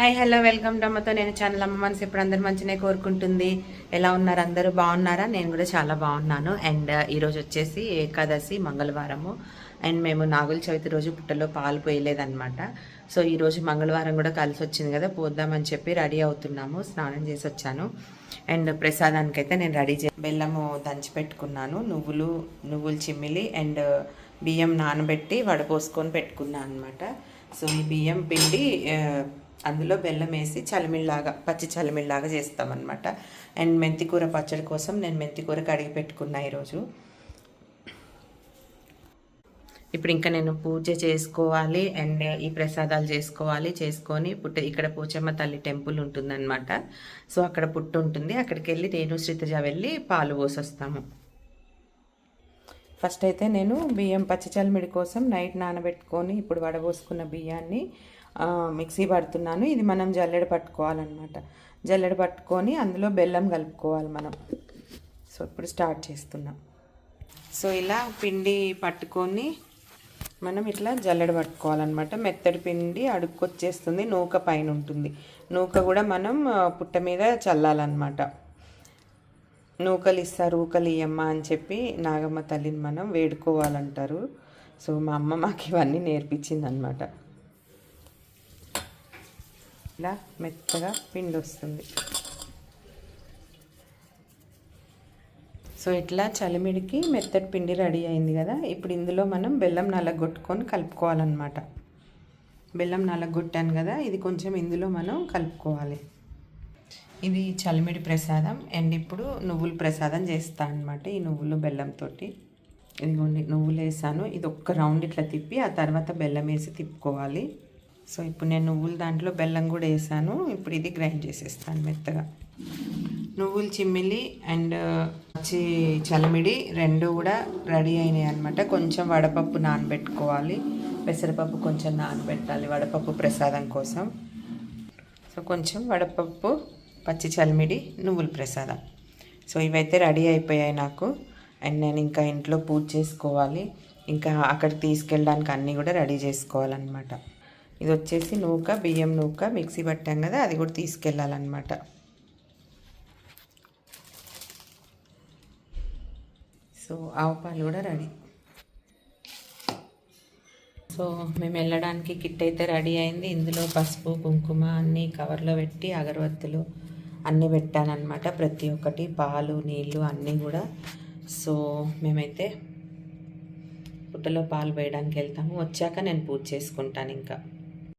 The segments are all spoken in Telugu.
హాయ్ హలో వెల్కమ్ డమ్మతో నేను ఛానల్ అమ్మ మనసు ఇప్పుడు అందరు మంచినే కోరుకుంటుంది. ఎలా ఉన్నారు అందరూ? బాగున్నారా? నేను కూడా చాలా బాగున్నాను. అండ్ uh, ఈరోజు వచ్చేసి ఏకాదశి మంగళవారము. అండ్ మేము నాగుల చవితి రోజు పుట్టలో పాలు పోయలేదన్నమాట. సో ఈరోజు మంగళవారం కూడా కలిసి వచ్చింది కదా పోద్దామని చెప్పి రెడీ అవుతున్నాము. స్నానం చేసి వచ్చాను. అండ్ ప్రసాదానికైతే నేను రెడీ చే బెల్లము దంచి పెట్టుకున్నాను. నువ్వులు నువ్వులు చిమ్మిలి అండ్ బియ్యం నానబెట్టి వడపోసుకొని పెట్టుకున్నాను అనమాట సో ఈ బియ్యం పిండి uh, అందులో బెల్లం వేసి చలిమిళ్ళలాగా పచ్చి చలిమిళ్ళలాగా చేస్తామన్నమాట. అండ్ మెంతికూర పచ్చడి కోసం నేను మెంతికూర కడిగి పెట్టుకున్నా ఈరోజు. ఇప్పుడు ఇంకా నేను పూజ చేసుకోవాలి అండ్ ఈ ప్రసాదాలు చేసుకోవాలి చేసుకొని పుట్ట ఇక్కడ పూచమ్మ తల్లి టెంపుల్ ఉంటుందన్నమాట. సో అక్కడ పుట్టు ఉంటుంది. అక్కడికి వెళ్ళి నేను శ్రీతజ వెళ్ళి పాలు పోసొస్తాము. ఫస్ట్ అయితే నేను బియ్యం పచ్చి చలిమిడి కోసం నైట్ నానబెట్టుకొని ఇప్పుడు వడబోసుకున్న బియ్యాన్ని మిక్సీ పడుతున్నాను. ఇది మనం జల్లెడ పట్టుకోవాలన్నమాట. జల్లెడ పట్టుకొని అందులో బెల్లం కలుపుకోవాలి మనం. సో ఇప్పుడు స్టార్ట్ చేస్తున్నాం. సో ఇలా పిండి పట్టుకొని మనం ఇట్లా జల్లెడ పట్టుకోవాలన్నమాట. మెత్తడి పిండి అడుక్కొచ్చేస్తుంది. నూక పైన ఉంటుంది. నూక కూడా మనం పుట్ట మీద చల్లాలన్నమాట. నూకలు ఇస్తారు ఊకలు ఇయ్యమ్మ అని చెప్పి నాగమ్మ తల్లిని మనం వేడుకోవాలంటారు. సో మా అమ్మ మాకు ఇవన్నీ నేర్పించింది అనమాట ఇలా మెత్తగా పిండి వస్తుంది. సో ఇట్లా చలిమిడికి మెత్తటి పిండి రెడీ అయింది కదా. ఇప్పుడు ఇందులో మనం బెల్లం నలగొట్టుకొని కలుపుకోవాలన్నమాట. బెల్లం నలగొట్టాను కదా ఇది కొంచెం ఇందులో మనం కలుపుకోవాలి. ఇది చలిమిడి ప్రసాదం. అండ్ ఇప్పుడు నువ్వుల ప్రసాదం చేస్తాను అనమాట ఈ నువ్వులు బెల్లంతో ఇదిగోండి నువ్వులు వేసాను ఇది ఒక్క రౌండ్ ఇట్లా తిప్పి ఆ తర్వాత బెల్లం వేసి తిప్పుకోవాలి. సో ఇప్పుడు నేను నువ్వులు దాంట్లో బెల్లం కూడా వేసాను. ఇప్పుడు ఇది గ్రైండ్ చేసేస్తాను మెత్తగా. నువ్వులు చిమ్మిలి అండ్ పచ్చి చలిమిడి రెండు కూడా రెడీ అయినాయి అనమాట కొంచెం వడపప్పు నానబెట్టుకోవాలి. పెసరపప్పు కొంచెం నానబెట్టాలి వడపప్పు ప్రసాదం కోసం. సో కొంచెం వడపప్పు పచ్చి చలిమిడి నువ్వుల ప్రసాదం. సో ఇవైతే రెడీ అయిపోయాయి నాకు. అండ్ నేను ఇంకా ఇంట్లో పూజ చేసుకోవాలి. ఇంకా అక్కడికి తీసుకెళ్ళడానికి అన్నీ కూడా రెడీ చేసుకోవాలన్నమాట. ఇది వచ్చేసి నూక బియ్యం నూక మిక్సీ పట్టాం కదా అది కూడా తీసుకెళ్ళాలన్నమాట. సో ఆవు పాలు కూడా రెడీ. సో మేము వెళ్ళడానికి కిట్ అయితే రెడీ అయింది. ఇందులో పసుపు కుంకుమ అన్నీ కవర్లో పెట్టి అగరవత్తులు అన్నీ పెట్టానన్నమాట. ప్రతి ఒక్కటి పాలు నీళ్ళు అన్నీ కూడా. సో మేమైతే పుట్టలో పాలు వేయడానికి వెళ్తాము. వచ్చాక నేను పూజ చేసుకుంటాను ఇంకా.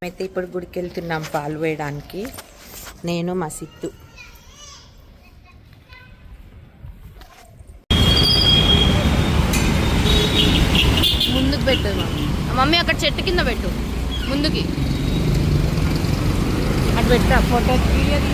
మేమైతే ఇప్పుడు గుడికి వెళ్తున్నాం పాలు వేయడానికి. నేను మా సిత్తు. ముందుకు పెట్టు మమ్మీ మమ్మీ అక్కడ చెట్టు కింద పెట్టు. ముందుకి. అటు పెట్టా ఫోటో క్లియర్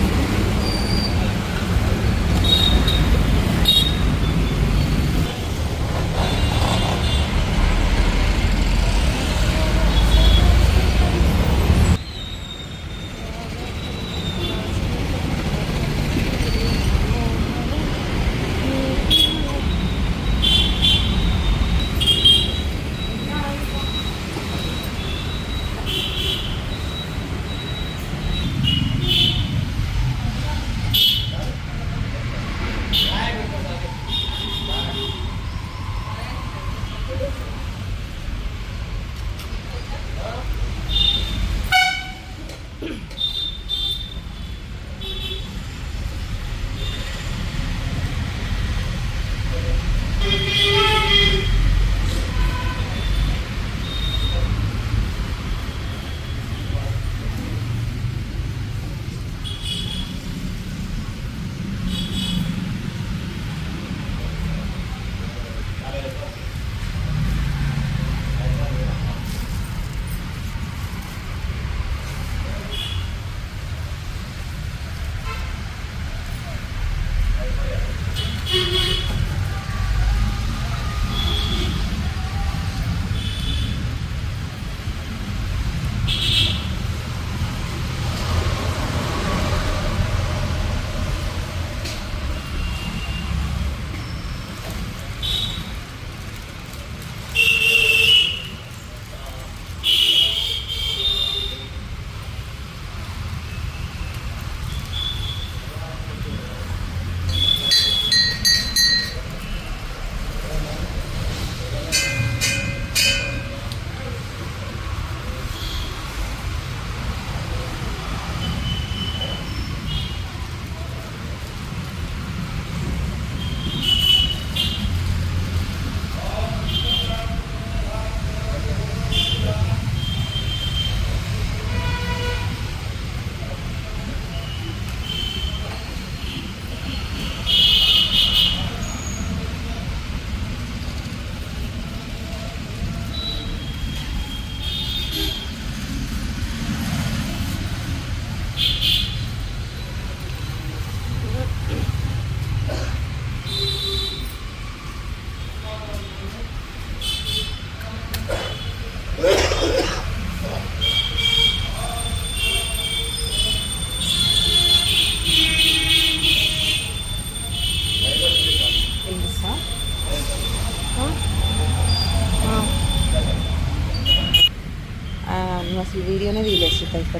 అసలు వీడియోనే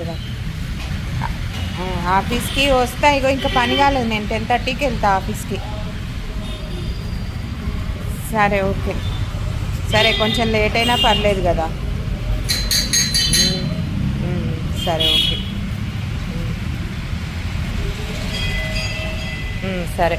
దాకా ఆ, ఆఫీస్కి వస్తా ఇగో ఇంకా పని కాలేదు నేను టెన్ థర్టీకి వెళ్తా ఆఫీస్కి. సరే ఓకే. సరే కొంచెం లేట్ అయినా పర్లేదు కదా. సరే ఓకే. సరే.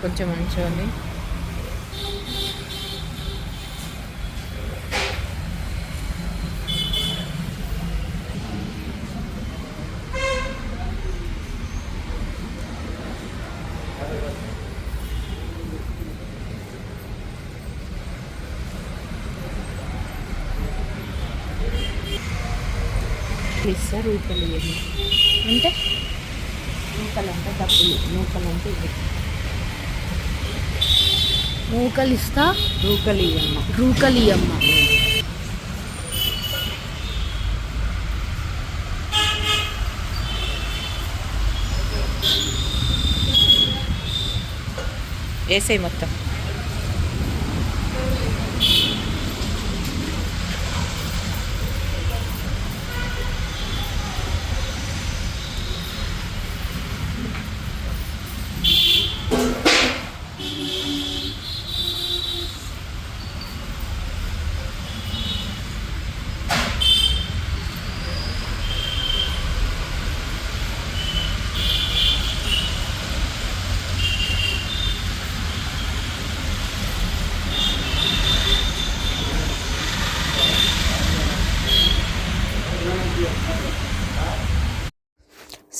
కొంచెం ఉంచండి ఇస్తారు రూపాయలు ఇవ్వండి అంటే నూకలంటే డబ్బులు నూకలంటే ఇవి నూకలు ఇస్తా రూకలు ఇవ్వమ్మ రూకలు ఇయ్యమ్మ వేసేయి మొత్తం.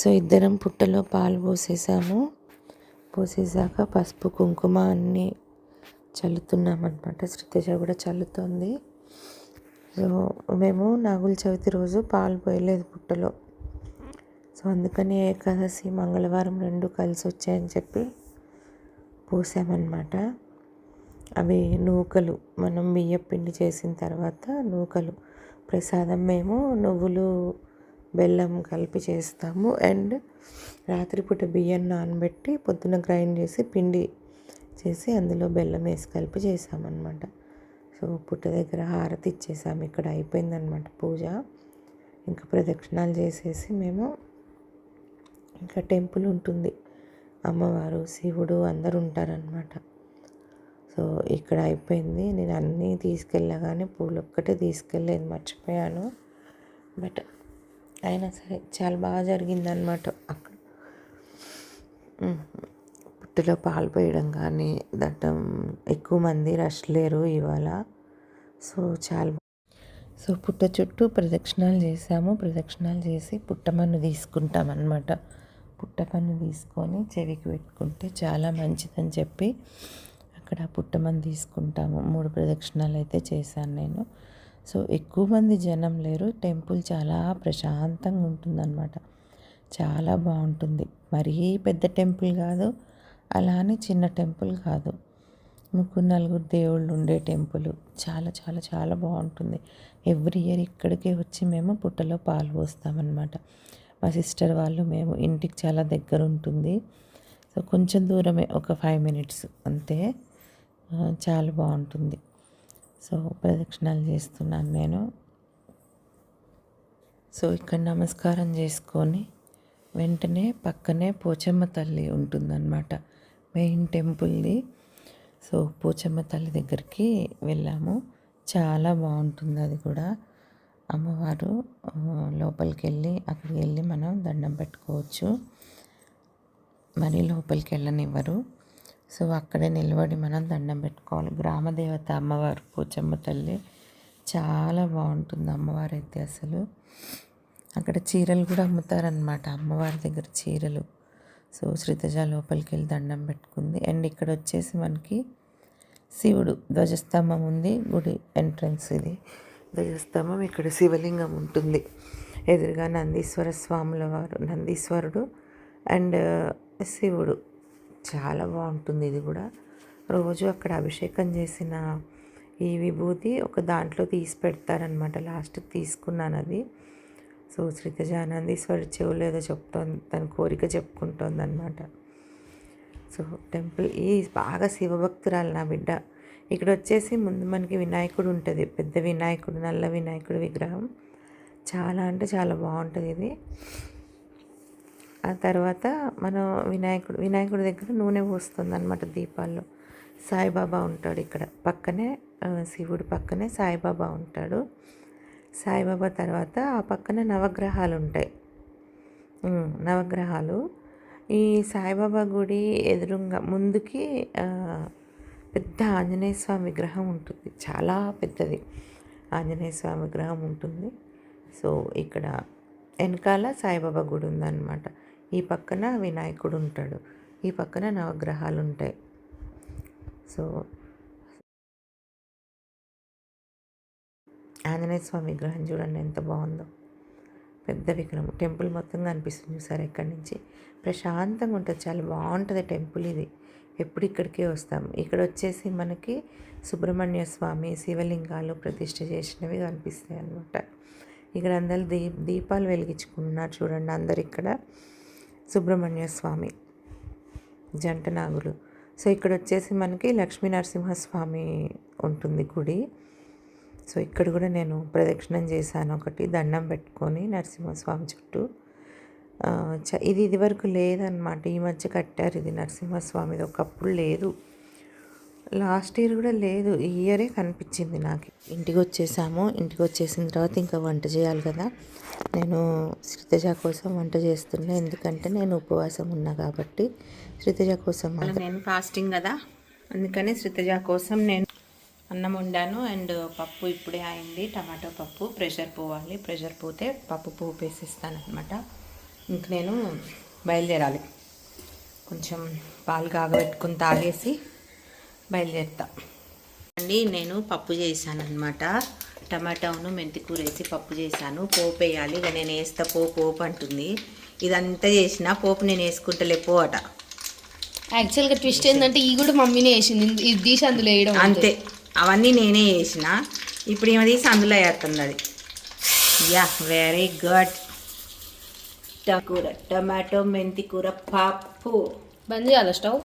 సో ఇద్దరం పుట్టలో పాలు పోసేసాము. పోసేసాక పసుపు కుంకుమ అన్నీ చల్లుతున్నామన్నమాట. శ్రీతేజ కూడా చల్లుతోంది. సో మేము నాగుల చవితి రోజు పాలు పోయలేదు పుట్టలో. సో అందుకని ఏకాదశి మంగళవారం రెండు కలిసి వచ్చాయని చెప్పి పోసామన్నమాట. అవి నూకలు. మనం బియ్య పిండి చేసిన తర్వాత నూకలు. ప్రసాదం మేము నువ్వులు బెల్లం కలిపి చేస్తాము. అండ్ రాత్రిపూట బియ్యం నానబెట్టి పొద్దున గ్రైండ్ చేసి పిండి చేసి అందులో బెల్లం వేసి కలిపి చేసామన్నమాట. సో పుట్ట దగ్గర హారతి ఇచ్చేసాము. ఇక్కడ అయిపోయిందనమాట పూజ. ఇంకా ప్రదక్షిణాలు చేసేసి మేము ఇంకా టెంపుల్ ఉంటుంది. అమ్మవారు శివుడు అందరు ఉంటారనమాట సో ఇక్కడ అయిపోయింది. నేను అన్నీ తీసుకెళ్ళగానే పూలు ఒక్కటే తీసుకెళ్ళలేదు. మర్చిపోయాను. బట్ అయినా సరే చాలా బాగా జరిగిందనమాట అక్కడ. పుట్టిలో పుట్టలో పాలు పోయడం కానీ దట్టం ఎక్కువ మంది రష్ లేరు ఇవాళ. సో చాలా సో పుట్ట చుట్టూ ప్రదక్షిణాలు చేసాము ప్రదక్షిణాలు చేసి పుట్టమన్ను తీసుకుంటాం అన్నమాట పుట్టమన్ను తీసుకొని చెవికి పెట్టుకుంటే చాలా మంచిదని చెప్పి అక్కడ పుట్టమన్ను తీసుకుంటాము. మూడు ప్రదక్షిణాలు అయితే చేశాను నేను. సో ఎక్కువ మంది జనం లేరు. టెంపుల్ చాలా ప్రశాంతంగా ఉంటుందన్నమాట. చాలా బాగుంటుంది. మరీ పెద్ద టెంపుల్ కాదు అలానే చిన్న టెంపుల్ కాదు. ముగ్గురు నలుగురు దేవుళ్ళు ఉండే టెంపుల్. చాలా చాలా చాలా బాగుంటుంది. ఎవ్రీ ఇయర్ ఇక్కడికే వచ్చి మేము పుట్టలో పాలు పోస్తామన్నమాట. మా సిస్టర్ వాళ్ళు మేము ఇంటికి చాలా దగ్గర ఉంటుంది. సో కొంచెం దూరమే ఒక ఫైవ్ మినిట్స్. అంతే. చాలా బాగుంటుంది. సో ప్రదక్షిణాలు చేస్తున్నాను నేను. సో ఇక్కడ నమస్కారం చేసుకొని వెంటనే పక్కనే పోచమ్మ తల్లి ఉంటుందన్నమాట. మెయిన్ టెంపుల్ది. సో పోచమ్మ తల్లి దగ్గరికి వెళ్ళాము. చాలా బాగుంటుంది అది కూడా. అమ్మవారు లోపలికి వెళ్ళి అక్కడికి వెళ్ళి మనం దండం పెట్టుకోవచ్చు. మరీ లోపలికి వెళ్ళనివ్వరు సో అక్కడే నిలబడి మనం దండం పెట్టుకోవాలి. గ్రామదేవత అమ్మవారు పోచమ్మ తల్లి చాలా బాగుంటుంది అమ్మవారు అయితే అసలు. అక్కడ చీరలు కూడా అమ్ముతారనమాట అమ్మవారి దగ్గర చీరలు. సో శ్రీతజ లోపలికి వెళ్ళి దండం పెట్టుకుంది. అండ్ ఇక్కడ వచ్చేసి మనకి శివుడు ధ్వజస్తంభం ఉంది గుడి ఎంట్రన్స్ ఇది. ధ్వజస్తంభం ఇక్కడ శివలింగం ఉంటుంది. ఎదురుగా నందీశ్వర స్వాముల వారు నందీశ్వరుడు అండ్ శివుడు. చాలా బాగుంటుంది ఇది కూడా. రోజు అక్కడ అభిషేకం చేసిన ఈ విభూతి ఒక దాంట్లో తీసి పెడతారనమాట లాస్ట్కి తీసుకున్నాను అది. సో శ్రీతజ నందీశ్వరుడు చెవులు ఏదో చెప్తోంది తన కోరిక చెప్పుకుంటోంది అనమాట సో టెంపుల్ ఈ బాగా శివభక్తురాలు నా బిడ్డ. ఇక్కడ వచ్చేసి ముందు మనకి వినాయకుడు ఉంటుంది. పెద్ద వినాయకుడు నల్ల వినాయకుడు విగ్రహం. చాలా అంటే చాలా బాగుంటుంది ఇది. ఆ తర్వాత మనం వినాయకుడు వినాయకుడి దగ్గర నూనె పోస్తుంది అనమాట దీపాల్లో. సాయిబాబా ఉంటాడు ఇక్కడ పక్కనే శివుడు పక్కనే సాయిబాబా ఉంటాడు. సాయిబాబా తర్వాత ఆ పక్కన నవగ్రహాలు ఉంటాయి. నవగ్రహాలు. ఈ సాయిబాబా గుడి ఎదురుగా ముందుకి పెద్ద ఆంజనేయ స్వామి విగ్రహం ఉంటుంది. చాలా పెద్దది ఆంజనేయ స్వామి విగ్రహం ఉంటుంది. సో ఇక్కడ వెనకాల సాయిబాబా గుడి ఉందన్నమాట. ఈ పక్కన వినాయకుడు ఉంటాడు ఈ పక్కన నవగ్రహాలు ఉంటాయి సో ఆంజనేయ స్వామి విగ్రహం చూడండి ఎంత బాగుందో. పెద్ద విగ్రహం. టెంపుల్ మొత్తం కనిపిస్తుంది చూసారు ఎక్కడి నుంచి. ప్రశాంతంగా ఉంటుంది. చాలా బాగుంటుంది టెంపుల్ ఇది. ఎప్పుడు ఇక్కడికే వస్తాం. ఇక్కడ వచ్చేసి మనకి సుబ్రహ్మణ్య స్వామి శివలింగాలు ప్రతిష్ఠ చేసినవి కనిపిస్తాయి అన్నమాట ఇక్కడ అందరు దీ దీపాలు వెలిగించుకున్నారు చూడండి అందరు ఇక్కడ సుబ్రహ్మణ్య స్వామి జంట నాగులు సో ఇక్కడ వచ్చేసి మనకి లక్ష్మీ నరసింహస్వామి ఉంటుంది గుడి. సో ఇక్కడ కూడా నేను ప్రదక్షిణం చేశాను ఒకటి దండం పెట్టుకొని నరసింహస్వామి చుట్టూ. చ- ఇది ఇదివరకు లేదనమాట ఈ మధ్య కట్టారు ఇది నరసింహస్వామిది. ఒకప్పుడు లేదు. లాస్ట్ ఇయర్ కూడా లేదు. ఈ ఇయరే కనిపించింది నాకు. ఇంటికి వచ్చేసాము ఇంటికి వచ్చేసిన తర్వాత ఇంకా వంట చేయాలి కదా. నేను శ్రీతజ కోసం వంట చేస్తున్నా. ఎందుకంటే నేను ఉపవాసం ఉన్నా కాబట్టి శ్రీతజ కోసం నేను ఫాస్టింగ్ కదా. అందుకని శ్రీతజ కోసం నేను అన్నం వండాను. అండ్ పప్పు ఇప్పుడే అయింది. టమాటో పప్పు ప్రెషర్ పోవాలి. ప్రెషర్ పోతే పప్పు పోపు వేసేస్తాను అనమాట ఇంక నేను బయలుదేరాలి. కొంచెం పాలు కాగబెట్టుకుని తాగేసి బయలుదేరుతా. అండి నేను పప్పు చేశాను అనమాట టమాటాను మెంతికూర వేసి పప్పు చేశాను. పోపు వేయాలి ఇక నేను వేస్తా పోపు పోపు అంటుంది. ఇదంతా చేసిన పోపు నేను వేసుకుంటలే పో అట యాక్చువల్గా ట్విస్ట్ ఏంటంటే ఈ కూడా మమ్మీనే వేసింది. ఇది తీసి అందులో వేయడం అంతే. అవన్నీ నేనే చేసిన ఇప్పుడు ఏమో తీసి అందులో వేస్తుంది అది. Yeah very good. కూర టమాటో మెంతి కూర పప్పు. బంద్ చేయాలా స్టవ్?